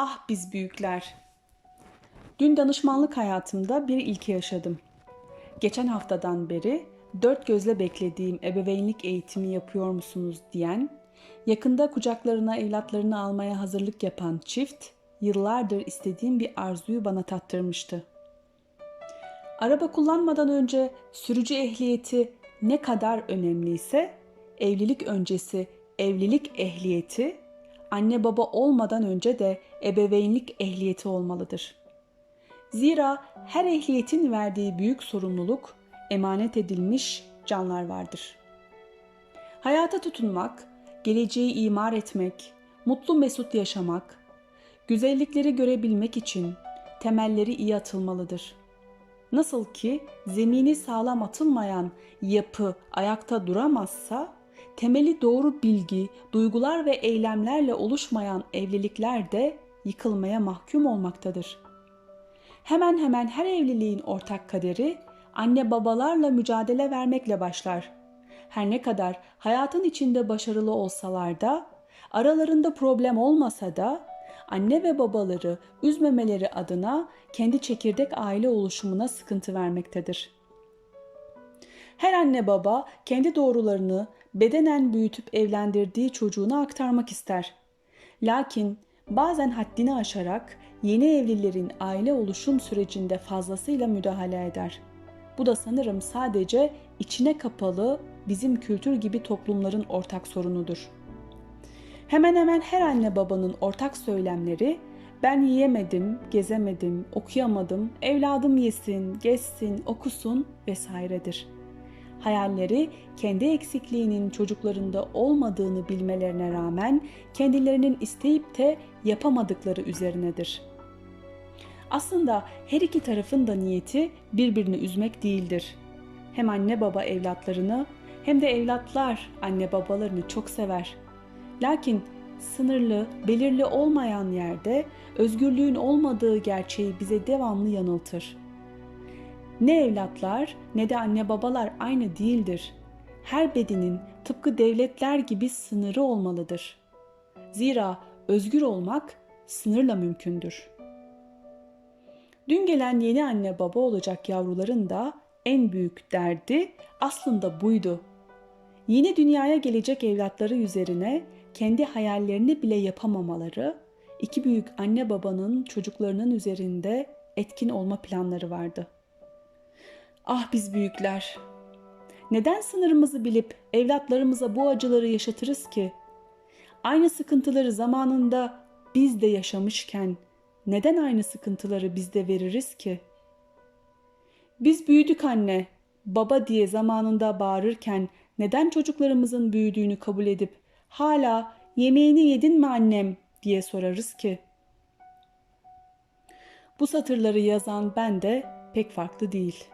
Ah biz büyükler. Dün danışmanlık hayatımda bir ilki yaşadım. Geçen haftadan beri dört gözle beklediğim ebeveynlik eğitimi yapıyor musunuz diyen, yakında kucaklarına evlatlarını almaya hazırlık yapan çift, yıllardır istediğim bir arzuyu bana tattırmıştı. Araba kullanmadan önce sürücü ehliyeti ne kadar önemliyse, evlilik öncesi evlilik ehliyeti, anne baba olmadan önce de ebeveynlik ehliyeti olmalıdır. Zira her ehliyetin verdiği büyük sorumluluk emanet edilmiş canlar vardır. Hayata tutunmak, geleceği imar etmek, mutlu mesut yaşamak, güzellikleri görebilmek için temelleri iyi atılmalıdır. Nasıl ki zemini sağlam atılmayan yapı ayakta duramazsa, temeli doğru bilgi, duygular ve eylemlerle oluşmayan evlilikler de yıkılmaya mahkum olmaktadır. Hemen hemen her evliliğin ortak kaderi anne babalarla mücadele vermekle başlar. Her ne kadar hayatın içinde başarılı olsalar da, aralarında problem olmasa da anne ve babaları üzmemeleri adına kendi çekirdek aile oluşumuna sıkıntı vermektedir. Her anne baba kendi doğrularını bedenen büyütüp evlendirdiği çocuğuna aktarmak ister. Lakin bazen haddini aşarak yeni evlilerin aile oluşum sürecinde fazlasıyla müdahale eder. Bu da sanırım sadece içine kapalı bizim kültür gibi toplumların ortak sorunudur. Hemen hemen her anne babanın ortak söylemleri ben yiyemedim, gezemedim, okuyamadım, evladım yesin, gezsin, okusun vesairedir. Hayalleri kendi eksikliğinin çocuklarında olmadığını bilmelerine rağmen kendilerinin isteyip de yapamadıkları üzerinedir. Aslında her iki tarafın da niyeti birbirini üzmek değildir. Hem anne baba evlatlarını hem de evlatlar anne babalarını çok sever. Lakin sınırlı, belirli olmayan yerde özgürlüğün olmadığı gerçeği bize devamlı yanıltır. Ne evlatlar ne de anne babalar aynı değildir. Her bedenin tıpkı devletler gibi sınırı olmalıdır. Zira özgür olmak sınırla mümkündür. Dün gelen yeni anne baba olacak yavruların da en büyük derdi aslında buydu. Yeni dünyaya gelecek evlatları üzerine kendi hayallerini bile yapamamaları, iki büyük anne babanın çocuklarının üzerinde etkin olma planları vardı. Ah biz büyükler! Neden sınırımızı bilip evlatlarımıza bu acıları yaşatırız ki? Aynı sıkıntıları zamanında biz de yaşamışken neden aynı sıkıntıları biz de veririz ki? Biz büyüdük anne, baba diye zamanında bağırırken neden çocuklarımızın büyüdüğünü kabul edip hala yemeğini yedin mi annem diye sorarız ki? Bu satırları yazan ben de pek farklı değil.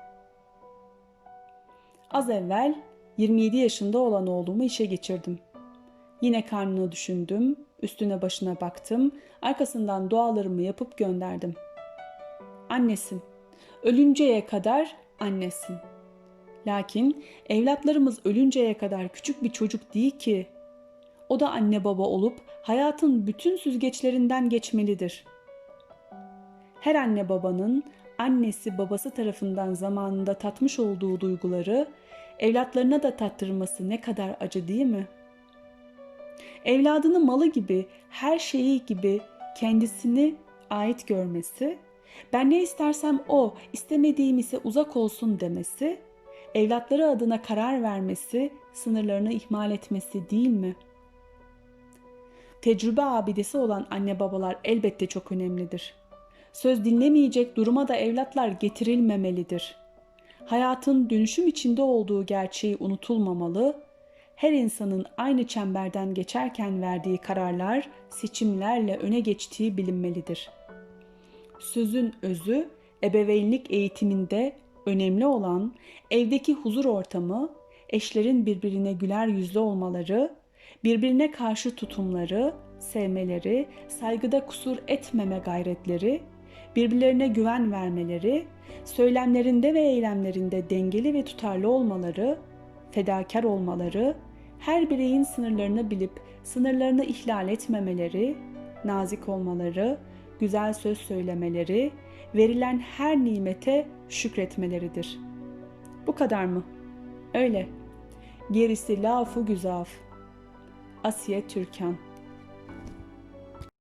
Az evvel 27 yaşında olan oğlumu işe geçirdim. Yine karnını düşündüm, üstüne başına baktım, arkasından dualarımı yapıp gönderdim. Annesin, ölünceye kadar annesin. Lakin evlatlarımız ölünceye kadar küçük bir çocuk değil ki. O da anne baba olup hayatın bütün süzgeçlerinden geçmelidir. Her anne babanın annesi babası tarafından zamanında tatmış olduğu duyguları evlatlarına da tattırması ne kadar acı değil mi? Evladını malı gibi, her şeyi gibi kendisini ait görmesi, ben ne istersem o, istemediğim ise uzak olsun demesi, evlatları adına karar vermesi, sınırlarını ihmal etmesi değil mi? Tecrübe abidesi olan anne babalar elbette çok önemlidir. Söz dinlemeyecek duruma da evlatlar getirilmemelidir. Hayatın dönüşüm içinde olduğu gerçeği unutulmamalı, her insanın aynı çemberden geçerken verdiği kararlar, seçimlerle öne geçtiği bilinmelidir. Sözün özü ebeveynlik eğitiminde önemli olan evdeki huzur ortamı, eşlerin birbirine güler yüzlü olmaları, birbirine karşı tutumları, sevmeleri, saygıda kusur etmeme gayretleri, birbirlerine güven vermeleri, söylemlerinde ve eylemlerinde dengeli ve tutarlı olmaları, fedakar olmaları, her bireyin sınırlarını bilip sınırlarını ihlal etmemeleri, nazik olmaları, güzel söz söylemeleri, verilen her nimete şükretmeleridir. Bu kadar mı? Öyle. Gerisi lafı güzaf. Asiye Türkan